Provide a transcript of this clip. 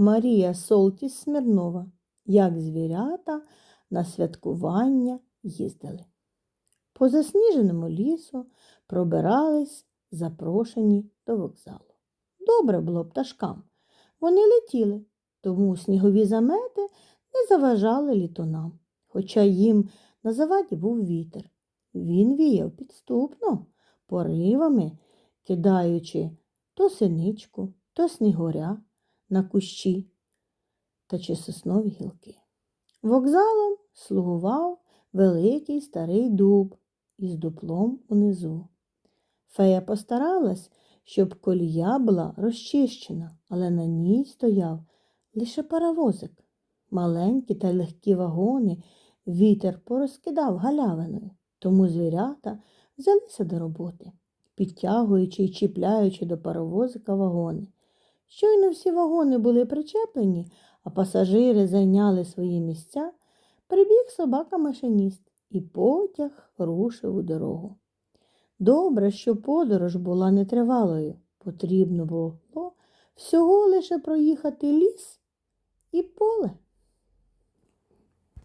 Марія Солтіс Смірнова, як звірята на святкування їздили. По засніженому лісу пробирались запрошені до вокзалу. Добре було пташкам. Вони летіли, тому снігові замети не заважали літунам, хоча їм на заваді був вітер. Він віяв підступно, поривами, кидаючи то синичку, то снігуря на кущі та чи соснові гілки. Вокзалом слугував великий старий дуб із дуплом унизу. Фея постаралась, щоб колія була розчищена, але на ній стояв лише паровозик. Маленькі та легкі вагони вітер порозкидав галявиною, тому звірята взялися до роботи, підтягуючи і чіпляючи до паровозика вагони. Щойно всі вагони були причеплені, а пасажири зайняли свої місця, прибіг собака-машиніст, і потяг рушив у дорогу. Добре, що подорож була нетривалою. Потрібно було всього лише проїхати ліс і поле.